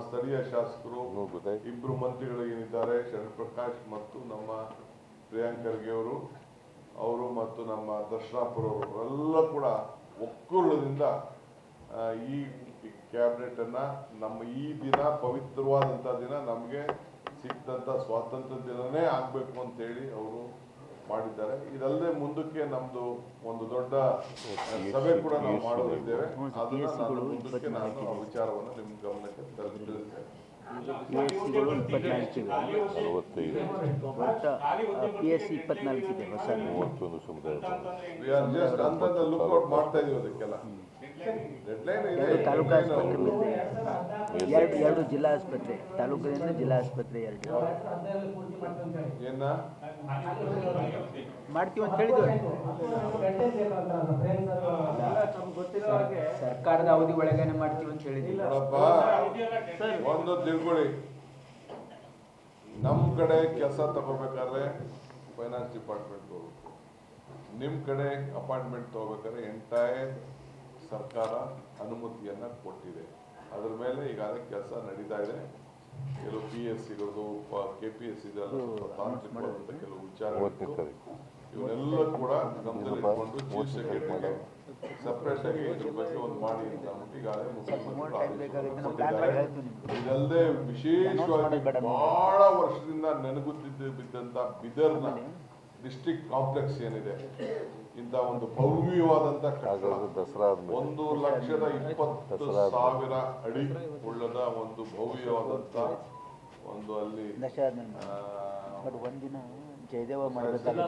ಸ್ಥಳೀಯ ಶಾಸಕರು ಇಬ್ಬರು ಮಂತ್ರಿಗಳು ಏನಿದ್ದಾರೆ ಶರಣ್ ಪ್ರಕಾಶ್ ಮತ್ತು ನಮ್ಮ ಪ್ರಿಯಾಂಕ್ ಖರ್ಗೆ ಅವರು ಅವರು ಮತ್ತು ನಮ್ಮ ದರ್ಶನಾಪುರ ಅವರು ಎಲ್ಲ ಕೂಡ ಒಕ್ಕೂರ್ಣದಿಂದ ಈ ಕ್ಯಾಬಿನೆಟ್ ಅನ್ನ ನಮ್ಮ ಈ ದಿನ ಪವಿತ್ರವಾದಂಥ ದಿನ ನಮಗೆ ಸಿಕ್ಕಂತ ಸ್ವಾತಂತ್ರ್ಯ ದಿನನೇ ಆಗ್ಬೇಕು ಅಂತೇಳಿ ಅವರು ಮಾಡಿದ್ದಾರೆ. ಇದಲ್ಲದೆ ಮುಂದಕ್ಕೆ ನಮ್ದು ಒಂದು ದೊಡ್ಡ ಸಭೆ ಕೂಡ ನಾವು ಮಾಡೋದಿದ್ದೇವೆ ಅದನ್ನ ನಾನು ಮುಂದಕ್ಕೆ ನಾನು ಆ ವಿಚಾರವನ್ನು ನಿಮ್ಮ ಗಮನಕ್ಕೆ ತರು- ತಿಳಿಸ್ತೇನೆ ಪಿ ಎಸ್ ಸಿಗಳು ಇಪ್ಪತ್ನಾಲ್ಕು ಇವೆ ಅರವತ್ತೈದು ಒಟ್ಟು ಪಿ ಎಸ್ ಸಿ ಇಪ್ಪತ್ನಾಲ್ಕು ಇದೆ ಹೊಸ. ಮೂವತ್ತೊಂದು ಸಮುದಾಯ ಮಾಡ್ತಾ ಇದೀವಿ ಅದಕ್ಕೆಲ್ಲ. ಎರಡು ತಾಲೂಕು ಆಸ್ಪತ್ರೆ ಎರಡು ಎರಡು ಜಿಲ್ಲಾ ಆಸ್ಪತ್ರೆ. ತಾಲೂಕಿನಿಂದ ಜಿಲ್ಲಾ ಆಸ್ಪತ್ರೆ ಎರಡು. ಏನ? ಮಾಡ್ತೀವಿ ಅಂತ ಹೇಳಿದ್ರು ಸರ್ಕಾರದ ಅವಧಿ ಒಳಗೇನೆ ಮಾಡ್ತೀವಿ ಅಂತ ಹೇಳಿದ್ವಿ. ಒಂದು ತಿಳ್ಕೊಳ್ಳಿ ನಮ್ ಕಡೆ ಕೆಲಸ ತಗೋಬೇಕಾದ್ರೆ ಫೈನಾನ್ಸ್ ಡಿಪಾರ್ಟ್ಮೆಂಟ್ ನಿಮ್ ಕಡೆ ಅಪಾಯಿಂಟ್ಮೆಂಟ್ ತಗೋಬೇಕಾದ್ರೆ ಎಂಟೈರ್ ಸರ್ಕಾರ ಅನುಮತಿಯನ್ನ ಕೊಟ್ಟಿದೆ. ಅದ್ರ ಮೇಲೆ ಈಗಾಗಲೇ ಕೆಲಸ ನಡೀತಾ ಇದೆ. ಕೆಲವು ಪಿ ಎಸ್ ಸಿಗಳದು ಕೆ ಪಿ ಎಸ್ ತಾಂತ್ರಿಕವಾದಂಥ ಕೆಲವು ವಿಚಾರ ವಿಚಾರಗಳು ಇವನ್ನೆಲ್ಲ ಕೂಡ ಗಮನದಲ್ಲಿ ಇಟ್ಕೊಂಡು ಚೀಫ್ ಸೆಕ್ರೆಟರಿಗೆ ಸಪ್ರೇಟ್ ಆಗಿ ಇದ್ರ ಬಗ್ಗೆ ಒಂದು ಮಾಡಿ ಅಂತ ಅಂದ್ಬಿಟ್ಟು ಈಗಾಗಲೇ ಮುಖ್ಯಮಂತ್ರಿಗಳು. ಇದಲ್ಲದೆ ವಿಶೇಷವಾಗಿ ಬಹಳ ವರ್ಷದಿಂದ ನೆನಗುತ್ತಿದ್ದು ಬಿದ್ದಂತ ಬಿದರ್ನ ಡಿಸ್ಟ್ರಿಕ್ಟ್ ಕಾಂಪ್ಲೆಕ್ಸ್ ಏನಿದೆ. ಇಂಥ ಒಂದು ಭವ್ಯವಾದಂತ ಕಟ್ಟಡ ದಸರಾ ಒಂದು ಲಕ್ಷದ ಇಪ್ಪತ್ತು. ಸಾವಿರ ಅಡಿ ಉಳ್ಳದ ಒಂದು ಭವ್ಯವಾದಂತ ಒಂದು ಅಲ್ಲಿ ಒಂದಿನ ಜಯದೇವ ಮಾಡಬೇಕಾದ್ರೆ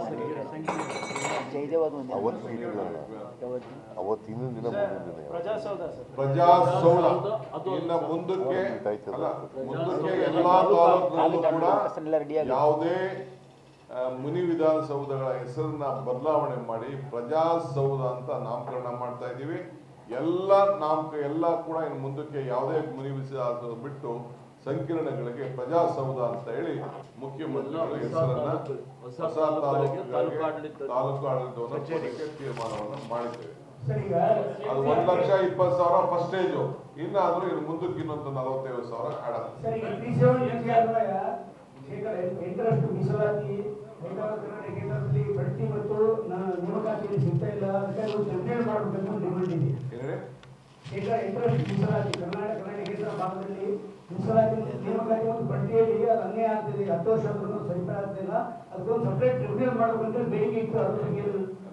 ಜಯದೇವ ಅದು ಒಂದು ಅವತ್ತು ಇಟ್ಟಿಲ್ಲ ಯಾವತ್ತು? ಅವತ್ತು ಇನ್ನೊಂದು ದಿನ? ಪ್ರಜಾಸೌಧ ಇನ್ನ ಮುಂದಕ್ಕೆ ಮುಂದಕ್ಕೆ ಎಲ್ಲಾ ಕೂಡ ಯಾವುದೇ ಮುನಿ ವಿಧಾನಸೌಧಗಳ ಹೆಸರನ್ನ ಬದಲಾವಣೆ ಮಾಡಿ ಪ್ರಜಾಸೌಧ ಅಂತ ನಾಮಕರಣ ಮಾಡ್ತಾ ಇದ್ದೀವಿ. ಎಲ್ಲ ನಾಮಕ ಎಲ್ಲ ಕೂಡ ಇನ್ನು ಮುಂದಕ್ಕೆ ಯಾವುದೇ ಮುನಿ ವಿಧಾನಸೌಧ ಬಿಟ್ಟು ಸಂಕೀರ್ಣಗಳಿಗೆ ಪ್ರಜಾಸೌಧ ಅಂತ ಹೇಳಿ ಮುಖ್ಯಮಂತ್ರಿಗಳ ಹೆಸರನ್ನ ಹೊಸ ತಾಲೂಕುಗಳಿಗೆ ತಾಲೂಕು ಆಡಳಿತವನ್ನು ಕೊಡಲಿಕ್ಕೆ ತೀರ್ಮಾನವನ್ನು ಮಾಡಿದ್ದೇವೆ. ಅದು ಒಂದ್ ಲಕ್ಷ ಇಪ್ಪತ್ತು ಸಾವಿರ ಫಸ್ಟ್ ಸ್ಟೇಜು ಇನ್ನಾದ್ರೂ ಇನ್ನು ಮುಂದಕ್ಕೆ ಇನ್ನೊಂದು ನಲವತ್ತೈದು ಸಾವಿರ ಆಡ ಸರಿ ಈ ಸೇವೆ ನಿಮಗೆ ಅನ್ವಯ ಶೇಕಡ ಎಂಟರಷ್ಟು ಮೀಸಲಾತಿ ಕೈಗಾರಿಕಾ ಬಡ್ತಿ ಮತ್ತು ನ- ನೇಮಕಾತಿಯಲ್ಲಿ ಸಿಗ್ತಾ ಇಲ್ಲ ಅದಕ್ಕೆ ಒಂದು ನಿರ್ಣಯ ಮಾಡಬೇಕು ಅಂತ ಡಿಮಾಂಡ್ ಇದೆ ಶೇಕಡ ಎಂಟರಷ್ಟು ಮೀಸಲಾತಿ ಕರ್ನಾಟಕ ಕರ್ನಾಟಕ ಕೇಂದ್ರ ಭಾಗದಲ್ಲಿ ಮೀಸಲಾತಿ ಮತ್ತು ನೇಮಕಾತಿ ಮತ್ತು ಬಡ್ತಿಯಲ್ಲಿ ಅದು ಅನ್ಯಾಯ ಆಗ್ತಿದೆ ಹತ್ತು ವರ್ಷ ಆದ್ರೂ ಸರಿಪಡ ಆಗ್ತಿಲ್ಲ ಅದಕ್ಕೊಂದು ಸಪ್ರೇಟ್ ಟ್ರಿಬ್ಯುನಲ್ ಬೇಡಿಕೆ ಇತ್ತು ಅದ್ರ ಬಗ್ಗೆ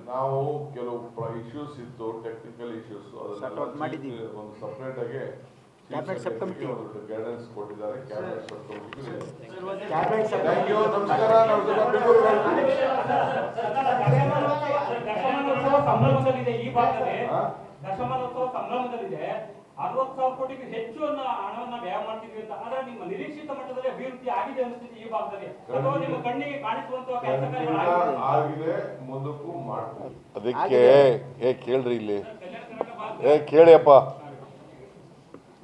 ನಾವು ಕೆಲವು ಇಶ್ಯೂಸ್ ಇತ್ತು ಟೆಕ್ನಿಕಲ್ ಇಶ್ಯೂಸ್ ಅದನ್ನ. ಒಂದು ಸಪ್ರೇಟ್ ಆಗಿ. ಗೈಡೆನ್ಸ್ ಕೊಟ್ಟಿದ್ದಾರೆ ಕ್ಯಾಬಿನೆಟ್ ಸಬ್ ಥ್ಯಾಂಕ್ ಯು ನಮಸ್ಕಾರ ನಾವು. ದಶಮಾನೋತ್ಸವ ಸಂಭ್ರಮದಲ್ಲಿದೆ ಈ ಭಾಗದಲ್ಲಿ? ದಶಮಾನೋತ್ಸವ ಸಂಭ್ರಮದಲ್ಲಿದೆ. ಅರವತ್ತು ಸಾವಿರ ಕೋಟಿಗೆ ಹೆಚ್ಚು ಹಣವನ್ನ ವ್ಯಯ ಮಾಡ್ತಿದ್ವಿ ಅಂತ. ಆದ್ರೆ ನಿಮ್ಮ ನಿರೀಕ್ಷಿತ ಮಟ್ಟದಲ್ಲಿ ಅಭಿವೃದ್ಧಿ ಆಗಿದೆ ಅನಿಸ್ತಿದೆ ಈ ಭಾಗದಲ್ಲಿ. ಅಥವಾ ನಿಮ್ಮ ಕಣ್ಣಿಗೆ ಕಾಣಿಸುವಂತಹ ಕೆಲಸ ಆಗಿದೆ ಮುಂದಕ್ಕೂ ಮಾಡ್ತೀವಿ. ಅದಕ್ಕೆ ಏ ಕೇಳ್ರಿ ಇಲ್ಲಿ. ಏ ಕೇಳಿಯಪ್ಪ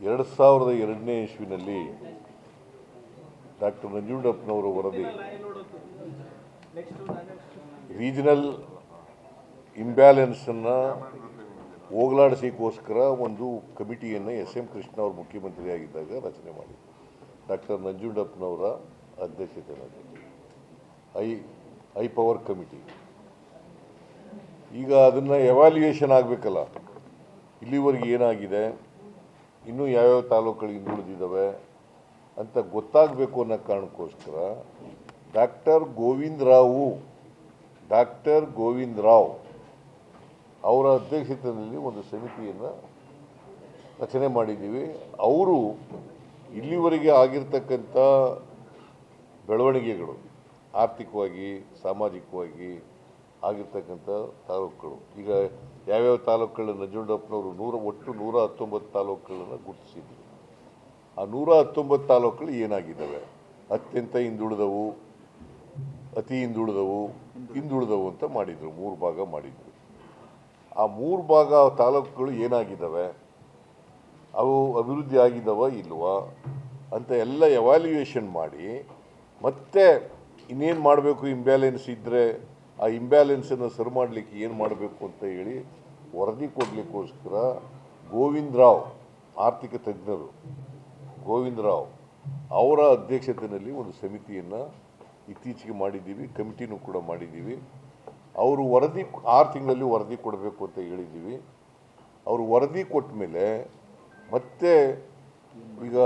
ಎರಡು ಸಾವಿರದ ಎರಡನೇ ಇಸ್ವಿನಲ್ಲಿ ಡಾಕ್ಟರ್ ನಂಜುಂಡಪ್ಪನವರ ವರದಿ. ರೀಜನಲ್ ಇಂಬ್ಯಾಲೆನ್ಸನ್ನು ಹೋಗಲಾಡಿಸೋಕ್ಕೋಸ್ಕರ ಒಂದು ಕಮಿಟಿಯನ್ನು ಎಸ್ ಎಂ ಕೃಷ್ಣ ಅವರು ಮುಖ್ಯಮಂತ್ರಿ ಆಗಿದ್ದಾಗ ರಚನೆ ಮಾಡಿದ್ರು. ಡಾಕ್ಟರ್ ನಂಜುಂಡಪ್ಪನವರ ಅಧ್ಯಕ್ಷತೆಯಲ್ಲಿ. High high power committee. ಈಗ ಅದನ್ನು ಎವಾಲ್ಯೂಯೇಷನ್ ಆಗಬೇಕಲ್ಲ. ಇಲ್ಲಿವರೆಗೆ ಏನಾಗಿದೆ? ಇನ್ನೂ ಯಾವ್ಯಾವ ತಾಲೂಕುಗಳಿಗೆ ಹಿಂದುಳಿದಿದ್ದಾವೆ ಅಂತ ಗೊತ್ತಾಗಬೇಕು ಅನ್ನೋ ಕಾರಣಕ್ಕೋಸ್ಕರ ಡಾಕ್ಟರ್ ಗೋವಿಂದ ರಾವು, ಡಾಕ್ಟರ್ ಗೋವಿಂದ ರಾವ್ ಅವರ ಅಧ್ಯಕ್ಷತೆಯಲ್ಲಿ ಒಂದು ಸಮಿತಿಯನ್ನು ರಚನೆ ಮಾಡಿದ್ದೀವಿ. ಅವರು ಇಲ್ಲಿವರೆಗೆ ಆಗಿರ್ತಕ್ಕಂಥ ಬೆಳವಣಿಗೆಗಳು, ಆರ್ಥಿಕವಾಗಿ, ಸಾಮಾಜಿಕವಾಗಿ ಆಗಿರ್ತಕ್ಕಂಥ ತಾಲೂಕುಗಳು. ಈಗ ಯಾವ್ಯಾವ ತಾಲೂಕುಗಳನ್ನ ನಂಜುಂಡಪ್ಪನವರು ನೂರ, ಒಟ್ಟು ನೂರ ಹತ್ತೊಂಬತ್ತು ತಾಲೂಕುಗಳನ್ನು ಗುರುತಿಸಿದ್ರು ಆ ನೂರ ಹತ್ತೊಂಬತ್ತು ತಾಲೂಕುಗಳು ಏನಾಗಿದ್ದಾವೆ? ಅತ್ಯಂತ ಹಿಂದುಳಿದವು, ಅತಿ ಹಿಂದುಳಿದವು ಹಿಂದುಳಿದವು ಅಂತ ಮಾಡಿದರು, ಮೂರು ಭಾಗ ಮಾಡಿದರು. ಆ ಮೂರು ಭಾಗ ತಾಲೂಕುಗಳು ಏನಾಗಿದ್ದಾವೆ? ಅವು ಅಭಿವೃದ್ಧಿ ಆಗಿದ್ದಾವ ಇಲ್ವಾ? ಅಂತ ಎಲ್ಲ ಎವಾಲ್ಯೂಯೇಷನ್ ಮಾಡಿ, ಮತ್ತೆ ಇನ್ನೇನು ಮಾಡಬೇಕು ಇಂಬ್ಯಾಲೆನ್ಸ್ ಇದ್ದರೆ ಆ ಇಂಬ್ಯಾಲೆನ್ಸನ್ನು ಸರಿ ಮಾಡಲಿಕ್ಕೆ ಏನು ಮಾಡಬೇಕು ಅಂತ ಹೇಳಿ ವರದಿ ಕೊಡಲಿಕ್ಕೋಸ್ಕರ ಗೋವಿಂದ ರಾವ್, ಆರ್ಥಿಕ ತಜ್ಞರು ಗೋವಿಂದರಾವ್ ಅವರ ಅಧ್ಯಕ್ಷತೆಯಲ್ಲಿ ಒಂದು ಸಮಿತಿಯನ್ನು ಇತ್ತೀಚೆಗೆ ಮಾಡಿದ್ದೀವಿ, ಕಮಿಟಿನೂ ಕೂಡ ಮಾಡಿದ್ದೀವಿ. ಅವರು ವರದಿ, ಆರು ತಿಂಗಳಲ್ಲಿ ವರದಿ ಕೊಡಬೇಕು ಅಂತ ಹೇಳಿದ್ದೀವಿ. ಅವರು ವರದಿ ಕೊಟ್ಟ ಮೇಲೆ ಮತ್ತೆ ಈಗ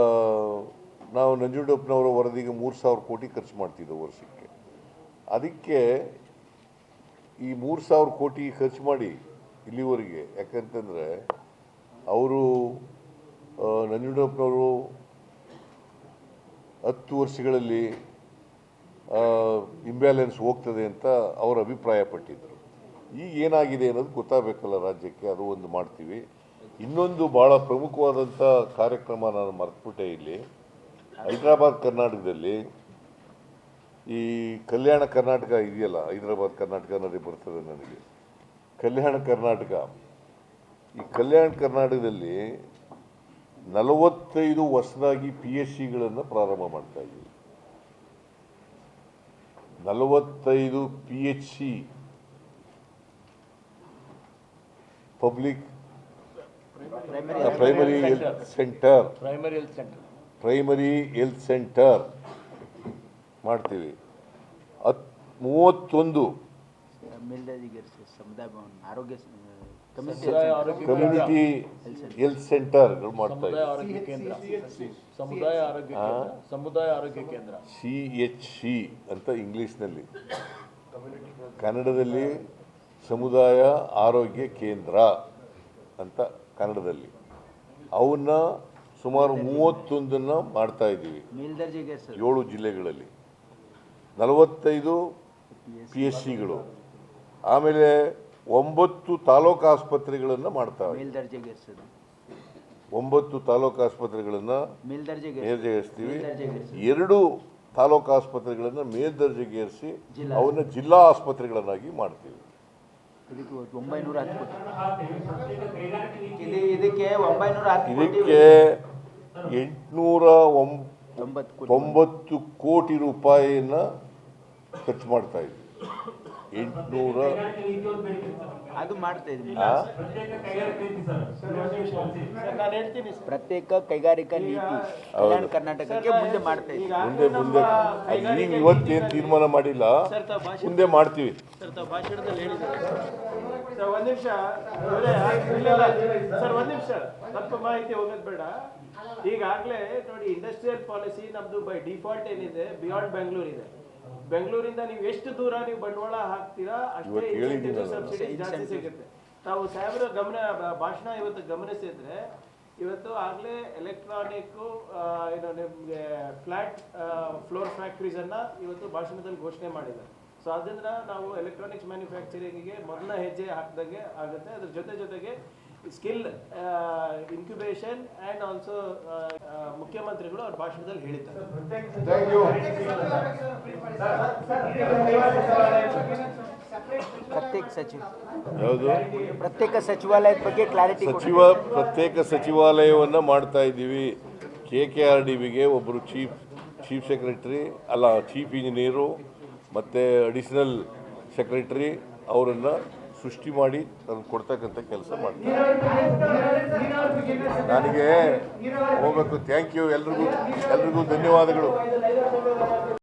ನಾವು ನಂಜುಂಡಪ್ಪನವರ ವರದಿಗೆ ಮೂರು ಸಾವಿರ ಕೋಟಿ ಖರ್ಚು ಮಾಡ್ತಿದ್ದೆವು ವರ್ಷಕ್ಕೆ. ಅದಕ್ಕೆ ಈ ಮೂರು ಸಾವಿರ ಕೋಟಿ ಖರ್ಚು ಮಾಡಿ ಇಲ್ಲಿವರೆಗೆ ಯಾಕಂತಂದರೆ ಅವರು ನಂಜುಂಡಪ್ಪನವರು ಹತ್ತು ವರ್ಷಗಳಲ್ಲಿ ಇಂಬ್ಯಾಲೆನ್ಸ್ ಹೋಗ್ತದೆ ಅಂತ ಅವರು ಅಭಿಪ್ರಾಯ ಪಟ್ಟಿದ್ದರು ಈಗ ಏನಾಗಿದೆ ಅನ್ನೋದು ಗೊತ್ತಾಗಬೇಕಲ್ಲ ರಾಜ್ಯಕ್ಕೆ, ಅದು ಒಂದು ಮಾಡ್ತೀವಿ. ಇನ್ನೊಂದು ಭಾಳ ಪ್ರಮುಖವಾದಂಥ ಕಾರ್ಯಕ್ರಮ ನಾನು ಮರೆತುಬಿಟ್ಟೆ ಇಲ್ಲಿ. ಹೈದರಾಬಾದ್ ಕರ್ನಾಟಕದಲ್ಲಿ ಈ ಕಲ್ಯಾಣ ಕರ್ನಾಟಕ ಇದೆಯಲ್ಲ, ಹೈದರಾಬಾದ್ ಕರ್ನಾಟಕ ಅನ್ನೋದೇ ಬರ್ತದೆ ನನಗೆ. ಕಲ್ಯಾಣ ಕರ್ನಾಟಕ. ಈ ಕಲ್ಯಾಣ ಕರ್ನಾಟಕದಲ್ಲಿ ನಲವತ್ತೈದು ಹೊಸದಾಗಿ ಪಿ ಎಚ್ ಸಿಗಳನ್ನು ಪ್ರಾರಂಭ ಮಾಡ್ತಾ ಇದ್ದೀವಿ. ನಲವತ್ತೈದು P H C public primary health centre primary health centre primary health centre ಮಾಡ್ತೀವಿ. ಹತ್ ಮೂವತ್ತೊಂದು ಮೇಲ್ದರ್ಜೆಗೆ ಸಮುದಾಯ ಭವನ ಆರೋಗ್ಯ ಕಮ್ಯುನಿಟಿ ಕಮ್ಯುನಿಟಿ ಹೆಲ್ತ್ ಸೆಂಟರ್ ಮಾಡ್ತಾ ಸಮುದಾಯ ಆರೋಗ್ಯ ಕೇಂದ್ರ. ಸಮುದಾಯ ಆರೋಗ್ಯ ಕೇಂದ್ರ. ಸಮುದಾಯ ಆರೋಗ್ಯ ಕೇಂದ್ರ. ಸಿ ಎಚ್ ಸಿ ಅಂತ ಇಂಗ್ಲೀಷ್ನಲ್ಲಿ. ಕನ್ನಡದಲ್ಲಿ ಸಮುದಾಯ ಆರೋಗ್ಯ ಕೇಂದ್ರ ಅಂತ ಕನ್ನಡದಲ್ಲಿ. ಅವನ್ನ ಸುಮಾರು ಮೂವತ್ತೊಂದನ್ನು ಮಾಡ್ತಾ ಇದ್ದೀವಿ. ಏಳು ಜಿಲ್ಲೆಗಳಲ್ಲಿ. ನಲವತ್ತೈದು ಪಿ ಎಸ್ ಸಿಗಳು ಆಮೇಲೆ ಒಂಬತ್ತು ತಾಲೂಕು ಆಸ್ಪತ್ರೆಗಳನ್ನು ಮಾಡ್ತಾ ಒಂಬತ್ತು ತಾಲೂಕು ಆಸ್ಪತ್ರೆಗಳನ್ನು ಮೇಲ್ದರ್ಜೆಗೆ ಮೇಲ್ದರ್ಜೆಗೇರಿಸ್ತೀವಿ ಎರಡು ತಾಲೂಕು ಆಸ್ಪತ್ರೆಗಳನ್ನು ಮೇಲ್ದರ್ಜೆಗೇರಿಸಿ ಜಿಲ್ಲಾ. ಅವನ್ನ ಜಿಲ್ಲಾ ಆಸ್ಪತ್ರೆಗಳನ್ನಾಗಿ ಮಾಡ್ತೀವಿ. ಇದಕ್ಕೆ ಒಂಬೈನೂರ ಹತ್ತು ಕೋಟಿ ಪ್ರತ್ಯೇಕ ಇದು ಇದಕ್ಕೆ ಒಂಬೈನೂರ ಹತ್ತು ಕೋಟಿ ಇದಕ್ಕೆ ಎಂಟುನೂರ ಒಂಬ ತೊಂಬತ್ತು ಕೋಟಿ. ತೊಂಬತ್ತು ಕೋಟಿ ರೂಪಾಯಿಯನ್ನ ಖರ್ಚು ಮಾಡ್ತಾ ಇದ್ವಿ ಎಂಟುನೂರ. ಅದು ಮಾಡ್ತಾ ಇದ್ವಿ? ಪ್ರತ್ಯೇಕ ನೀತಿ ಸರ್ ನಾನು ಹೇಳ್ತೀನಿ. ಸರ್ ಪ್ರತ್ಯೇಕ ಕೈಗಾರಿಕಾ ನೀತಿ ಕಲ್ಯಾಣ ಕರ್ನಾಟಕಕ್ಕೆ ಮುಂದೆ ಮಾಡ್ತಾ ಇದ್ವಿ ಮುಂದೆ ಮುಂದೆ. ನೀವು ಇವತ್ತೇನು ತೀರ್ಮಾನ ಮಾಡಿಲ್ಲ? ಮುಂದೆ ಮಾಡ್ತೀವಿ. ಭಾಷಣದಲ್ಲಿ ಹೇಳಿದ್ದಾರೆ. ಸರ್ ಒಂದ್ ನಿಮಿಷ. ಸರ್ ಒಂದ್ ನಿಮಿಷ. ತಪ್ಪು ಮಾಹಿತಿ ಹೋಗೋದ್ ಬೇಡ. ಈಗಾಗಲೇ ನೋಡಿ ಇಂಡಸ್ಟ್ರಿಯಲ್ ಪಾಲಿಸಿ ನಮ್ದು ಬೈ ಡಿಫಾಲ್ಟ್ ಏನಿದೆ ಬಿಯಾಂಡ್ ಬೆಂಗಳೂರು ಇದೆ. ಬೆಂಗಳೂರಿಂದ ನೀವು ಎಷ್ಟು ದೂರ ನೀವು ಬಂಡವಾಳ ಹಾಕ್ತೀರಾ ಅಷ್ಟೇ ಸಬ್ಸಿಡಿ ಜಾಸ್ತಿ ಸಿಗುತ್ತೆ. ತಾವು ಸಾಹೇಬರ ಗಮನ ಭಾಷಣ ಇವತ್ತು ಗಮನಿಸಿದ್ರೆ ಇವತ್ತು ಆಗ್ಲೇ ಎಲೆಕ್ಟ್ರಾನಿಕ್ ಏನು ನಿಮ್ಗೆ ಫ್ಲಾಟ್ ಫ್ಲೋರ್ ಫ್ಯಾಕ್ಟ್ರೀಸ್ ಅನ್ನ ಇವತ್ತು ಭಾಷಣದಲ್ಲಿ ಘೋಷಣೆ ಮಾಡಿದ್ದಾರೆ. ಸೊ ಅದರಿಂದ ನಾವು ಎಲೆಕ್ಟ್ರಾನಿಕ್ಸ್ ಮ್ಯಾನುಫ್ಯಾಕ್ಚರಿಂಗಿಗೆ ಮೊದಲ ಹೆಜ್ಜೆ ಹಾಕ್ದಂಗೆ ಆಗುತ್ತೆ. ಅದ್ರ ಜೊತೆ ಜೊತೆಗೆ ಸ್ಕಿಲ್ ಇನ್ಕ್ಯುಬೇಷನ್ ಅಂಡ್ ಆಲ್ಸೋ ಮುಖ್ಯಮಂತ್ರಿಗಳು ಅವ್ರ ಭಾಷಣದಲ್ಲಿ ಹೇಳಿದ್ದಾರೆ. ಥ್ಯಾಂಕ್ ಯು ಪ್ರತ್ಯೇಕ ಸಚಿವ. ಯಾವುದು? ಪ್ರತ್ಯೇಕ ಸಚಿವಾಲಯದ ಬಗ್ಗೆ ಕ್ಲಾರಿಟಿ ಸಚಿವ ಪ್ರತ್ಯೇಕ ಸಚಿವಾಲಯವನ್ನು ಮಾಡ್ತಾ ಇದ್ದೀವಿ. ಕೆ ಕೆ ಆರ್ ಡಿ ಬಿಗೆ ಒಬ್ಬರು ಚೀಫ್ ಚೀಫ್ ಸೆಕ್ರೆಟರಿ ಅಲ್ಲ ಚೀಫ್ ಇಂಜಿನಿಯರು ಮತ್ತು ಅಡಿಷನಲ್ ಸೆಕ್ರೆಟರಿ ಅವರನ್ನು ಸೃಷ್ಟಿ ಮಾಡಿ ನಾನು ಕೊಡ್ತಕ್ಕಂಥ ಕೆಲಸ ಮಾಡ್ತಾರೆ. ನನಗೆ ಹೋಗ್ಬೇಕು. ಥ್ಯಾಂಕ್ ಯು ಎಲ್ರಿಗೂ. ಎಲ್ರಿಗೂ ಧನ್ಯವಾದಗಳು.